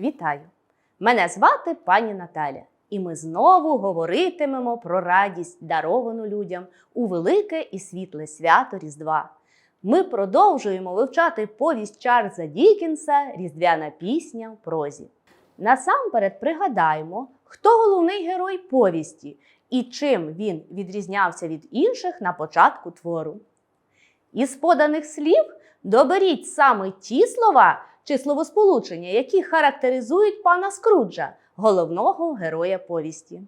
Вітаю! Мене звати пані Наталя, і ми знову говоритимемо про радість, даровану людям у велике і світле свято Різдва. Ми продовжуємо вивчати повість Чарльза Дікінса Різдвяна пісня в прозі. Насамперед пригадаємо, хто головний герой повісті і чим він відрізнявся від інших на початку твору. Із поданих слів доберіть саме ті слова чи словосполучення, які характеризують пана Скруджа, головного героя повісті.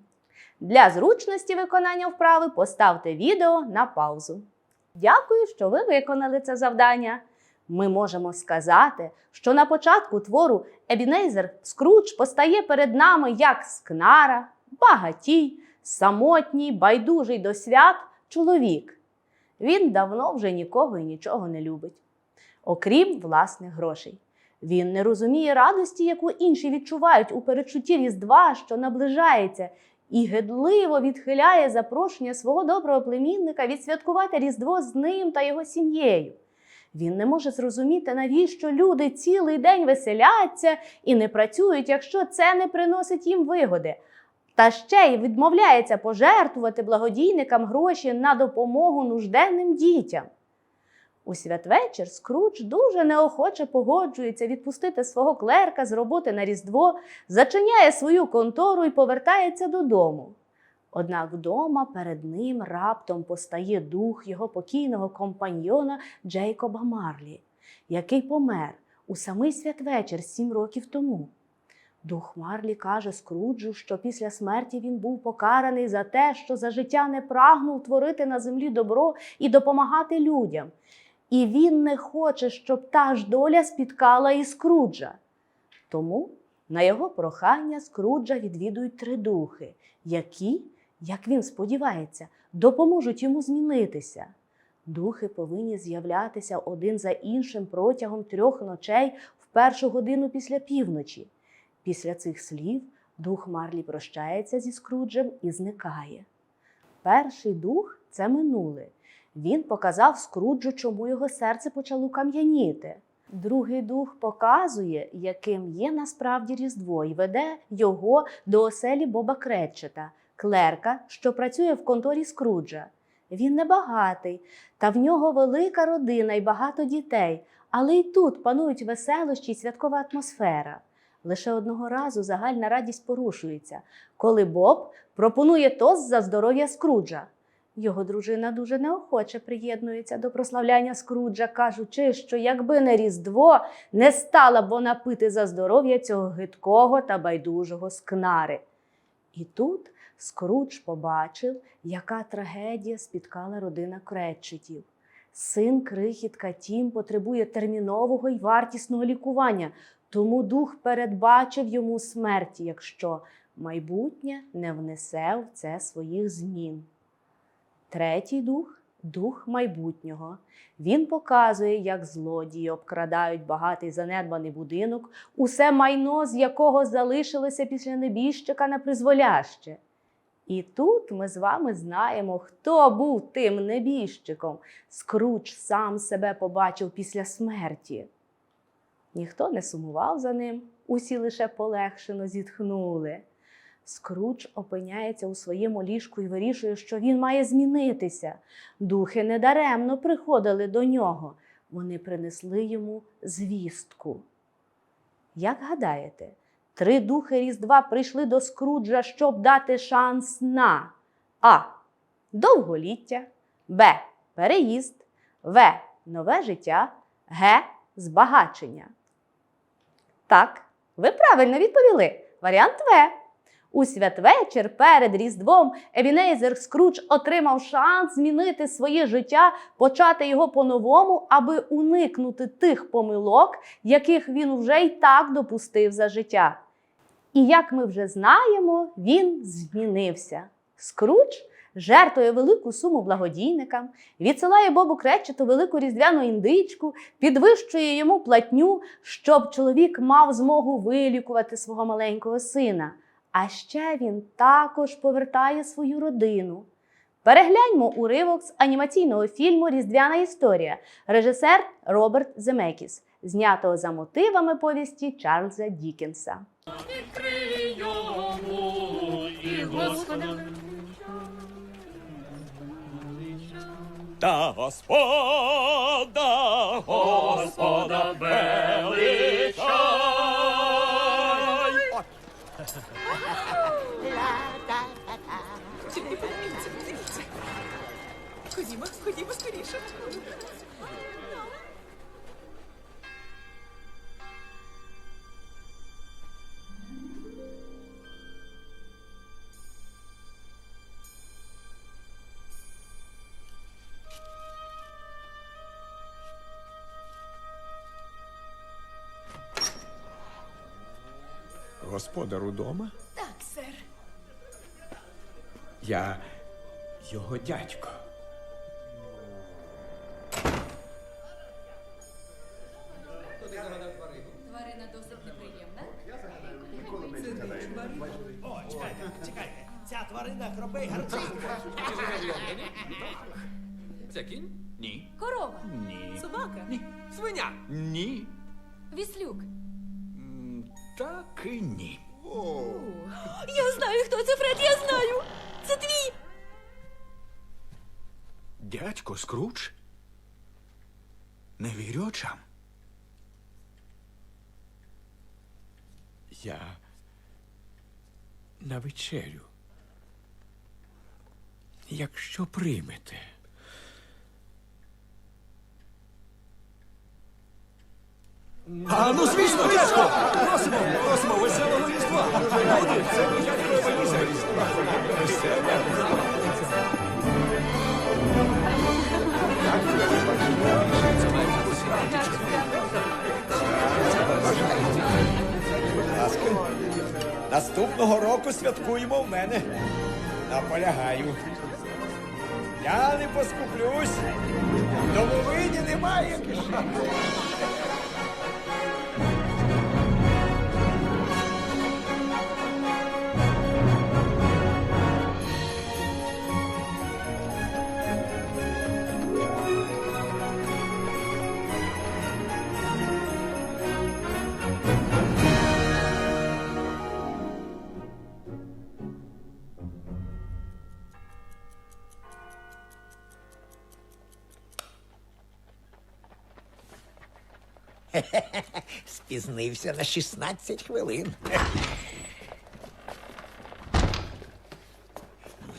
Для зручності виконання вправи поставте відео на паузу. Дякую, що ви виконали це завдання. Ми можемо сказати, що на початку твору Ебінейзер Скрудж постає перед нами як скнара, багатій, самотній, байдужий до свят чоловік. Він давно вже нікого і нічого не любить, окрім власних грошей. Він не розуміє радості, яку інші відчувають у передчутті Різдва, що наближається, і гидливо відхиляє запрошення свого доброго племінника відсвяткувати Різдво з ним та його сім'єю. Він не може зрозуміти, навіщо люди цілий день веселяться і не працюють, якщо це не приносить їм вигоди. Та ще й відмовляється пожертвувати благодійникам гроші на допомогу нужденним дітям. У святвечір Скрудж дуже неохоче погоджується відпустити свого клерка з роботи на Різдво, зачиняє свою контору і повертається додому. Однак вдома перед ним раптом постає дух його покійного компаньйона Джейкоба Марлі, який помер у самий святвечір сім років тому. Дух Марлі каже Скруджу, що після смерті він був покараний за те, що за життя не прагнув творити на землі добро і допомагати людям. І він не хоче, щоб та ж доля спіткала і Скруджа. Тому на його прохання Скруджа відвідують три духи, які, як він сподівається, допоможуть йому змінитися. Духи повинні з'являтися один за іншим протягом трьох ночей в першу годину після півночі. Після цих слів дух Марлі прощається зі Скруджем і зникає. Перший дух це минуле. Він показав Скруджу, чому його серце почало кам'яніти. Другий дух показує, яким є насправді Різдво, і веде його до оселі Боба Кретчета, клерка, що працює в конторі Скруджа. Він небагатий, та в нього велика родина і багато дітей, але й тут панують веселощі й святкова атмосфера. Лише одного разу загальна радість порушується, коли Боб пропонує тост за здоров'я Скруджа. Його дружина дуже неохоче приєднується до прославляння Скруджа, кажучи, що якби не Різдво, не стала б вона пити за здоров'я цього гидкого та байдужого скнари. І тут Скрудж побачив, яка трагедія спіткала родина Кретчетів. Син крихітка Тім потребує термінового й вартісного лікування, тому дух передбачив йому смерті, якщо майбутнє не внесе в це своїх змін. Третій дух дух майбутнього. Він показує, як злодії обкрадають багатий занедбаний будинок, усе майно, з якого залишилося після небіжчика на призволяще. І тут ми з вами знаємо, хто був тим небіжчиком. Скруч сам себе побачив після смерті. Ніхто не сумував за ним, усі лише полегшено зітхнули. Скруч опиняється у своєму ліжку і вирішує, що він має змінитися. Духи недаремно приходили до нього. Вони принесли йому звістку. Як гадаєте, три духи Різдва прийшли до Скруджа, щоб дати шанс на А. Довголіття, Б. Переїзд, В. Нове життя, Г. Збагачення. Так, ви правильно відповіли. Варіант В. У святвечір перед Різдвом Ебінейзер Скрудж отримав шанс змінити своє життя, почати його по-новому, аби уникнути тих помилок, яких він вже й так допустив за життя. І як ми вже знаємо, він змінився. Скрудж жертвує велику суму благодійникам, відсилає Бобу Кречету велику різдвяну індичку, підвищує йому платню, щоб чоловік мав змогу вилікувати свого маленького сина. А ще він також повертає свою родину. Перегляньмо уривок з анімаційного фільму Різдвяна історія, режисер Роберт Земекіс. знятого за мотивами повісті Чарльза Дікенса. Та Господа, Господа Господар удома? Так, сер. Я його дядько. Тварина досить неприємна. Чекайте, ця тварина хропий гарчить. Це кінь? Ні. Корова. Ні. Собака. Ні. Свиня? Ні. Віслюк. М, Так і ні. Я знаю, хто це, Фред, я знаю. Це твій. Дядько Скрудж? Не вірю очам. Я на вечерю. Якщо приймете. А ну, звісно, дядько! Просимо, веселого різдва! Це мій дядько Ебенізер. Наступного року святкуємо в мене. Наполягаю. Я не поскуплюсь. Домовині немає кишені. Спізнився на 16 хвилин.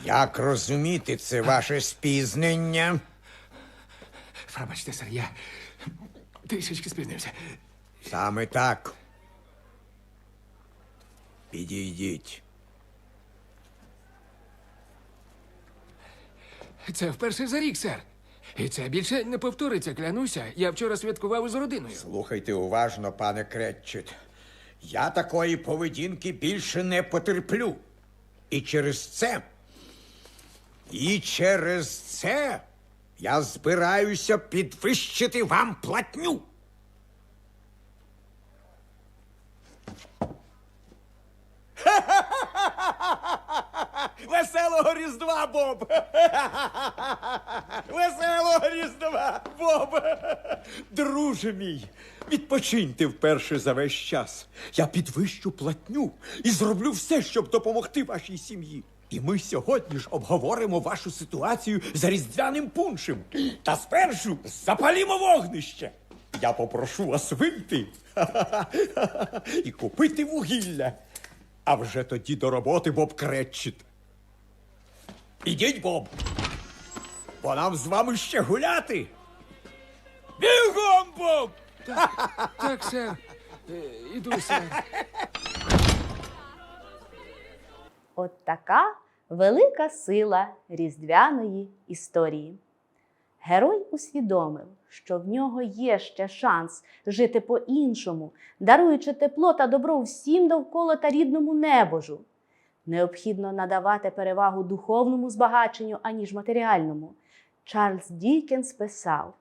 Як розуміти це ваше спізнення? Пробачте, сер, я трішечки спізнився. Саме так. Підійдіть. Це вперше за рік, сер. І це більше не повториться, клянуся. Я вчора святкував із родиною. Слухайте уважно, пане Кретчет. Я такої поведінки більше не потерплю. І через це. І через це я збираюся підвищити вам платню. Веселого Різдва, Боб! Веселого Різдва, Боб! Друже мій, відпочиньте вперше за весь час. Я підвищу платню і зроблю все, щоб допомогти вашій сім'ї. І ми сьогодні ж обговоримо вашу ситуацію за різдвяним пуншем. Та спершу запалімо вогнище. Я попрошу вас вийти і купити вугілля. А вже тоді до роботи Боб Кретчит. Ідіть, Боб. Бо нам з вами ще гуляти. Бігом, Боб! Так, сер. Е, Іду, сер. От така велика сила різдвяної історії. Герой усвідомив, що в нього є ще шанс жити по-іншому, даруючи тепло та добро всім довкола та рідному небожу. Необхідно надавати перевагу духовному збагаченню, аніж матеріальному. Чарльз Дікенс писав: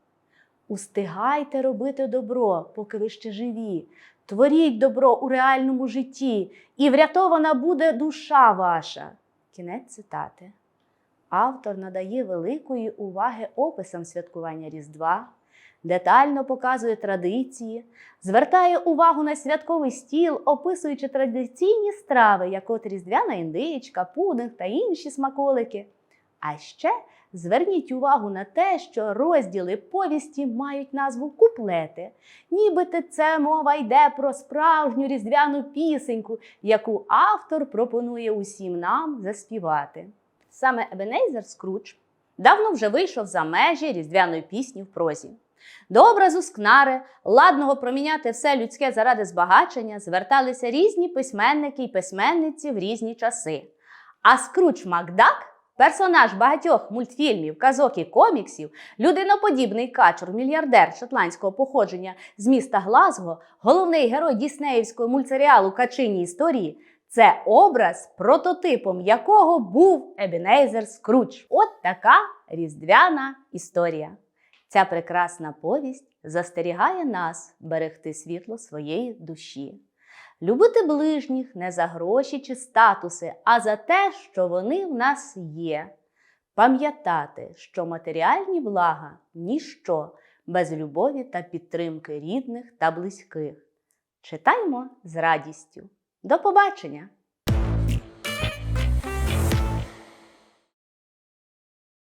Устигайте робити добро, поки ви ще живі. Творіть добро у реальному житті, і врятована буде душа ваша. Кінець цитати. Автор надає великої уваги описам святкування Різдва, детально показує традиції, звертає увагу на святковий стіл, описуючи традиційні страви, як от різдвяна індичка, пудинг та інші смаколики. А ще зверніть увагу на те, що розділи повісті мають назву куплети, нібито це мова йде про справжню різдвяну пісеньку, яку автор пропонує усім нам заспівати. Саме Ебенейзер Скрудж давно вже вийшов за межі різдвяної пісні в прозі. До образу скнари, ладного проміняти все людське заради збагачення, зверталися різні письменники й письменниці в різні часи. А Скрудж Макдак, персонаж багатьох мультфільмів, казок і коміксів, людиноподібний качур, мільярдер шотландського походження з міста Глазго, головний герой діснеївського мультсеріалу Качині історії. Це образ, прототипом якого був Ебінейзер Скрудж. От така різдвяна історія. Ця прекрасна повість застерігає нас берегти світло своєї душі, любити ближніх не за гроші чи статуси, а за те, що вони в нас є. Пам'ятати, що матеріальні блага ніщо без любові та підтримки рідних та близьких. Читаймо з радістю. До побачення!